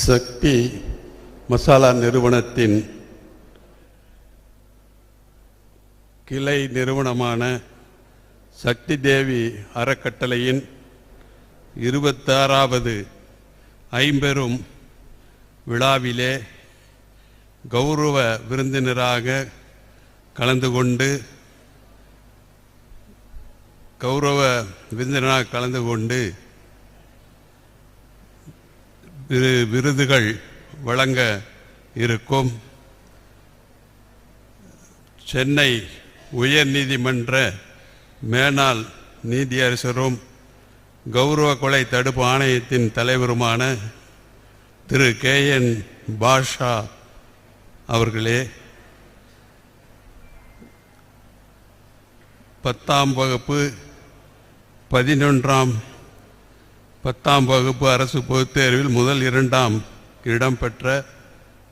சக்தி மசாலா நிறுவனத்தின் கிளை நிறுவனமான சக்தி தேவி அறக்கட்டளையின் இருபத்தாறாவது ஐம்பெரும் விழாவிலே கௌரவ விருந்தினராக கலந்து கொண்டு கௌரவ விருந்தினராக கலந்து கொண்டு விரு விருதுகள் வழங்க இருக்கும். சென்னை உயர்நீதிமன்ற மேனாள் நீதியரசரும் கௌரவ கொலை தடுப்பு ஆணையத்தின் தலைவருமான திரு கே. என். பாஷா அவர்களே பத்தாம் வகுப்பு பதினொன்றாம் பத்தாம் வகுப்பு அரசு பொதுத் தேர்வில் முதல் இரண்டாம் இடம்பெற்ற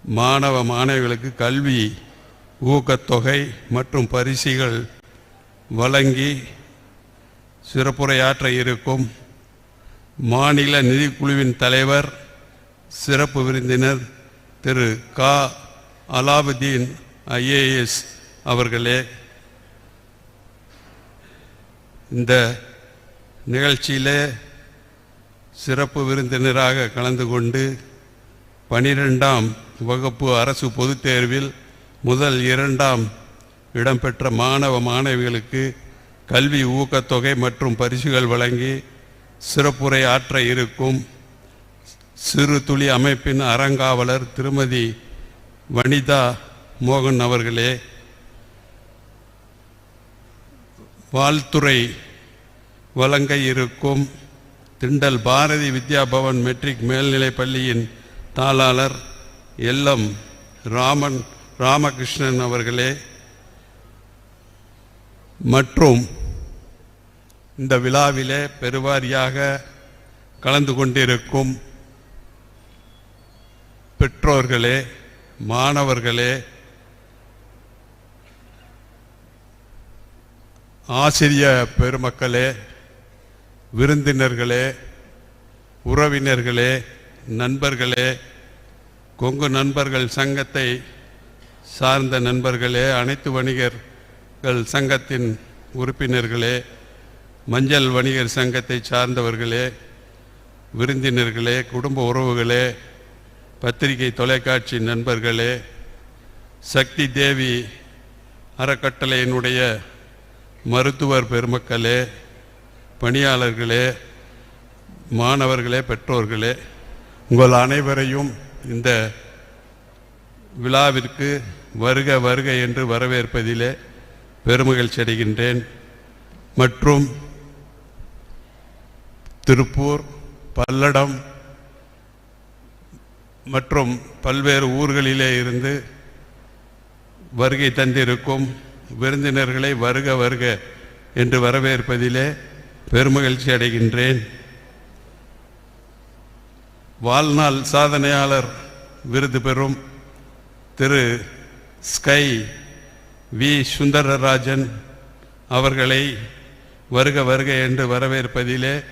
மாணவ மாணவிகளுக்கு கல்வி ஊக்கத்தொகை மற்றும் பரிசுகள் வழங்கி சிறப்புரையாற்ற இருக்கும் மாநில நிதிக்குழுவின் தலைவர் சிறப்பு விருந்தினர் திரு. கா. அலாவுதீன் ஐஏஎஸ் அவர்களே. இந்த நிகழ்ச்சியிலே சிறப்பு விருந்தினராக கலந்து கொண்டு பனிரெண்டாம் வகுப்பு அரசு பொதுத் தேர்வில் முதல் இரண்டாம் இடம்பெற்ற மாணவ மாணவிகளுக்கு கல்வி ஊக்கத்தொகை மற்றும் பரிசுகள் வழங்கி சிறப்புரை ஆற்ற இருக்கும் சிறு துளி அமைப்பின் அறங்காவலர் திருமதி வனிதா மோகன் அவர்களே. வாழ்த்துறை வழங்க இருக்கும் திண்டல் பாரதி வித்யா பவன் மெட்ரிக் மேல்நிலைப் பள்ளியின் தாளாளர் எல்லம் ராமன் ராமகிருஷ்ணன் அவர்களே. மற்றும் இந்த விழாவிலே பெருவாரியாக கலந்து கொண்டிருக்கும் பெற்றோர்களே மாணவர்களே ஆசிரிய பெருமக்களே விருந்தினர்களே உறவினர்களே நண்பர்களே கொங்கு நண்பர்கள் சங்கத்தை சார்ந்த நண்பர்களே அனைத்து வணிகர்கள் சங்கத்தின் உறுப்பினர்களே மஞ்சள் வணிகர் சங்கத்தை சார்ந்தவர்களே விருந்தினர்களே குடும்ப உறவுகளே பத்திரிகை தொலைக்காட்சி நண்பர்களே சக்தி தேவி அறக்கட்டளையினுடைய மருத்துவர் பெருமக்களே பணியாளர்களே மாணவர்களே பெற்றோர்களே உங்கள் அனைவரையும் இந்த விழாவிற்கு வருக வருக என்று வரவேற்பதிலே பெருமகிழ்ச்சி அடைகின்றேன். மற்றும் திருப்பூர் பல்லடம் மற்றும் பல்வேறு ஊர்களிலே இருந்து வருகை தந்திருக்கும் விருந்தினர்களை வருக வருக என்று வரவேற்பதிலே பெருமகிழ்ச்சி அடைகின்றேன். வாழ்நாள் சாதனையாளர் விருது பெறும் திரு ஸ்கை வி. சுந்தரராஜன் அவர்களை வருக வருக என்று வரவேற்பதிலே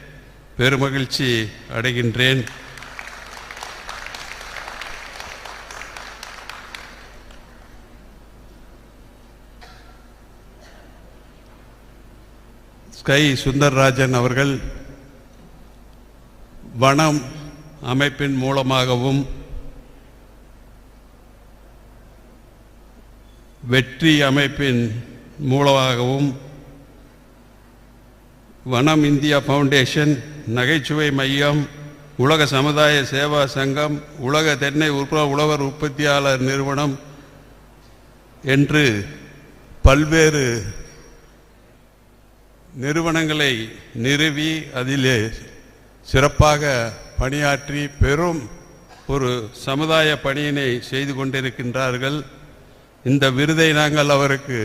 பெருமகிழ்ச்சி அடைகின்றேன். ஸ்கை சுந்தர்ராஜன் அவர்கள் வனம் அமைப்பின் மூலமாகவும் வெற்றி அமைப்பின் மூலமாகவும் வனம் இந்தியா ஃபவுண்டேஷன் நகைச்சுவை மையம் உலக சமுதாய சேவா சங்கம் உலக தென்னை உற்ப உழவர் உற்பத்தியாளர் நிறுவனம் என்று பல்வேறு நிறுவனங்களை நிறுவி அதிலே சிறப்பாக பணியாற்றி பெரும் ஒரு சமுதாய பணியினை செய்து கொண்டிருக்கின்றார்கள். இந்த விருதை நாங்கள் அவருக்கு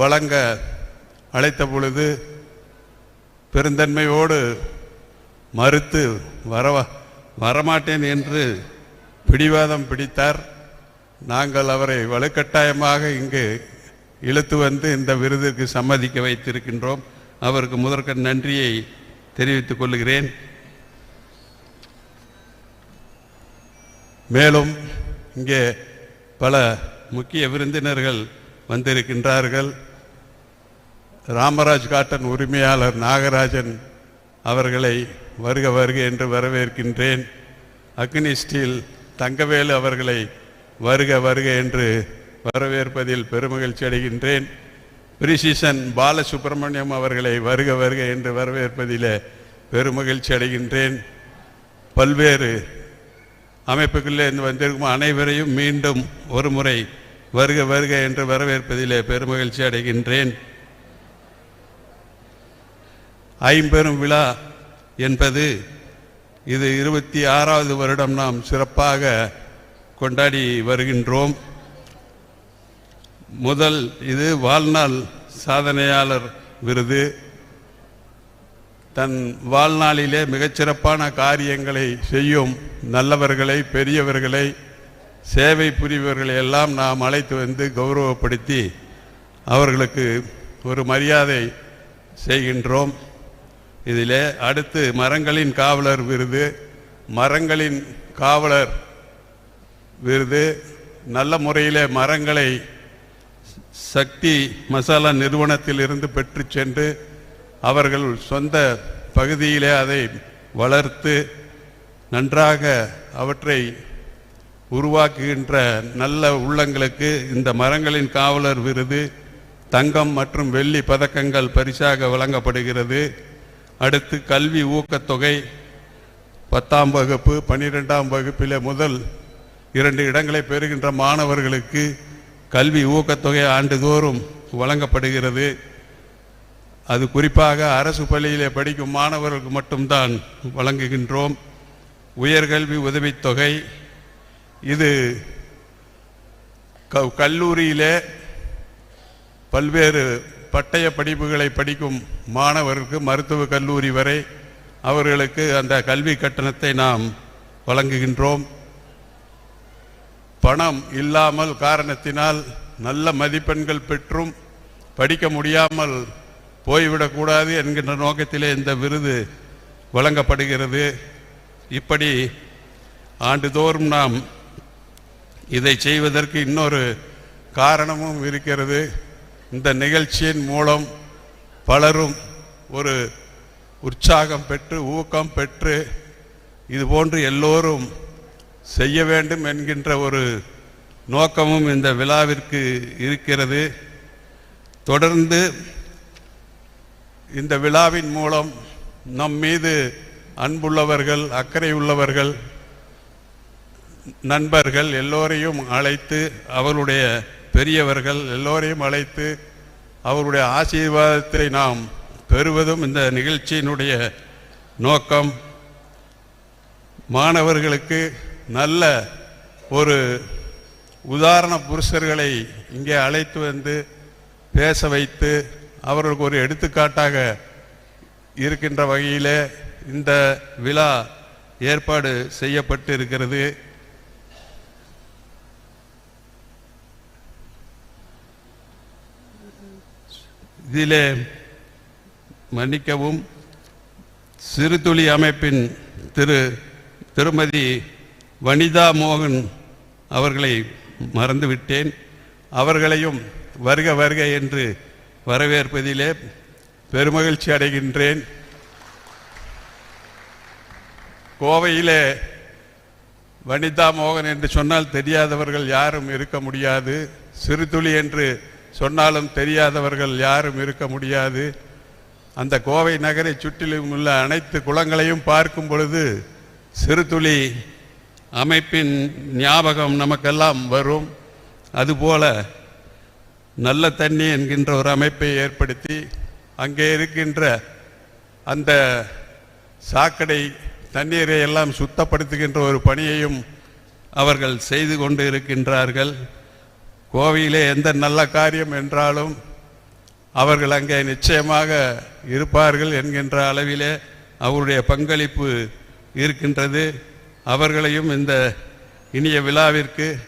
வழங்க அழைத்த பொழுது பெருந்தன்மையோடு மறுத்து வர வரமாட்டேன் என்று பிடிவாதம் பிடித்தார். நாங்கள் அவரை வலுக்கட்டாயமாக இங்கு இழுத்து வந்து இந்த விருதுக்கு சம்மதிக்க வைத்திருக்கின்றோம். அவருக்கு முதற்க நன்றியை தெரிவித்துக் கொள்கிறேன். மேலும் இங்கே பல முக்கிய விருந்தினர்கள் வந்திருக்கின்றார்கள். ராமராஜ் காட்டன் உரிமையாளர் நாகராஜன் அவர்களை வருக வருக என்று வரவேற்கின்றேன். அக்னி ஸ்டீல் தங்கவேலு அவர்களை வருக வருக என்று வரவேற்பதில் பெருமகிழ்ச்சி அடைகின்றேன். பிரிசிசன் பாலசுப்ரமணியம் அவர்களை வருக வருக என்று வரவேற்பதில் பெருமகிழ்ச்சி அடைகின்றேன். பல்வேறு அமைப்புகளில் இருந்து வந்திருக்கும் அனைவரையும் மீண்டும் ஒரு முறை வருக வருக என்று வரவேற்பதிலே பெருமகிழ்ச்சி அடைகின்றேன். ஐம்பெரும் விழா என்பது இது இருபத்தி ஆறாவது வருடம் நாம் சிறப்பாக கொண்டாடி வருகின்றோம். முதல் இது வாழ்நாள் சாதனையாளர் விருது. தன் வாழ்நாளிலே மிகச்சிறப்பான காரியங்களை செய்யும் நல்லவர்களை பெரியவர்களை சேவை புரிபவர்களை எல்லாம் நாம் அழைத்து வந்து கௌரவப்படுத்தி அவர்களுக்கு ஒரு மரியாதை செய்கின்றோம். இதிலே அடுத்து மரங்களின் காவலர் விருது. மரங்களின் காவலர் விருது. நல்ல முறையிலே மரங்களை சக்தி மசாலா நிறுவனத்தில் இருந்து பெற்று சென்று அவர்கள் சொந்த பகுதியிலே அதை வளர்த்து நன்றாக அவற்றை உருவாக்குகின்ற நல்ல உள்ளங்களுக்கு இந்த மரங்களின் காவலர் விருது தங்கம் மற்றும் வெள்ளி பதக்கங்கள் பரிசாக வழங்கப்படுகிறது. அடுத்து கல்வி ஊக்கத்தொகை பத்தாம் வகுப்பு பன்னிரெண்டாம் வகுப்பிலே முதல் இரண்டு இடங்களை பெறுகின்ற மாணவர்களுக்கு கல்வி ஊக்கத்தொகை ஆண்டுதோறும் வழங்கப்படுகிறது. அது குறிப்பாக அரசு பள்ளியிலே படிக்கும் மாணவர்களுக்கு மட்டும்தான் வழங்குகின்றோம். உயர்கல்வி உதவித்தொகை இது க- கல்லூரியிலே பல்வேறு பட்டய படிப்புகளை படிக்கும் மாணவர்களுக்கு மருத்துவ கல்லூரி வரை அவர்களுக்கு அந்த கல்வி கட்டணத்தை நாம் வழங்குகின்றோம். பணம் இல்லாமல் காரணத்தினால் நல்ல மதிப்பெண்கள் பெற்றும் படிக்க முடியாமல் போய்விடக்கூடாது என்கின்ற நோக்கத்திலே இந்த விருது வழங்கப்படுகிறது. இப்படி ஆண்டுதோறும் நாம் இதை செய்வதற்கு இன்னொரு காரணமும் இருக்கிறது. இந்த நிகழ்ச்சியின் மூலம் பலரும் ஒரு உற்சாகம் பெற்று ஊக்கம் பெற்று இதுபோன்று எல்லோரும் செய்ய வேண்டும் என்கின்ற ஒரு நோக்கமும் இந்த விழாவிற்கு இருக்கிறது. தொடர்ந்து இந்த விழாவின் மூலம் நம் மீது அன்புள்ளவர்கள் அக்கறை உள்ளவர்கள் நண்பர்கள் எல்லோரையும் அழைத்து அவருடைய பெரியவர்கள் எல்லோரையும் அழைத்து அவருடைய ஆசீர்வாதத்தை நாம் பெறுவதும் இந்த நிகழ்ச்சியினுடைய நோக்கம். மாணவர்களுக்கு நல்ல ஒரு உதாரண புருஷர்களை இங்கே அழைத்து வந்து பேச வைத்து அவர்களுக்கு ஒரு எடுத்துக்காட்டாக இருக்கின்ற வகையிலே இந்த விழா ஏற்பாடு செய்யப்பட்டு இருக்கிறது. இதிலே மன்னிக்கவும் சிறுதுளி அமைப்பின் திரு திருமதி வனிதா மோகன் அவர்களை மறந்துவிட்டேன். அவர்களையும் வருக வருக என்று வரவேற்பதிலே பெருமகிழ்ச்சி அடைகின்றேன். கோவையிலே வனிதா மோகன் என்று சொன்னால் தெரியாதவர்கள் யாரும் இருக்க முடியாது. சிறுதுளி என்று சொன்னாலும் தெரியாதவர்கள் யாரும் இருக்க முடியாது. அந்த கோவை நகரை சுற்றிலும் உள்ள அனைத்து குளங்களையும் பார்க்கும் பொழுது சிறுதுளி அமைப்பின் ஞாபகம் நமக்கெல்லாம் வரும். அதுபோல நல்ல தண்ணி என்கின்ற ஒரு அமைப்பை ஏற்படுத்தி அங்கே இருக்கின்ற அந்த சாக்கடை தண்ணீரை எல்லாம் சுத்தப்படுத்துகின்ற ஒரு பணியையும் அவர்கள் செய்து கொண்டு இருக்கின்றார்கள். கோவையிலே எந்த நல்ல காரியம் என்றாலும் அவர்கள் அங்கே நிச்சயமாக இருப்பார்கள் என்கின்ற அளவிலே அவருடைய பங்களிப்பு இருக்கின்றது. அவர்களையும் இந்த இனிய விழாவிற்கு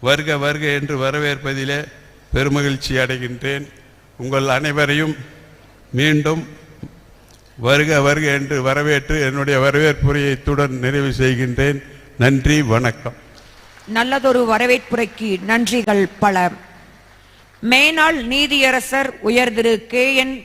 வருக வருக என்று வரவேற்பதிலே பெருமகிழ்ச்சி அடைகின்றேன். உங்கள் அனைவரையும் மீண்டும் வருக வருக என்று வரவேற்று என்னுடைய வரவேற்புரையை இத்துடன் நிறைவு செய்கின்றேன். நன்றி வணக்கம். நல்லதொரு வரவேற்புரைக்கு நன்றிகள் பல. மேனாள் நீதியரசர் உயர் திரு கே என்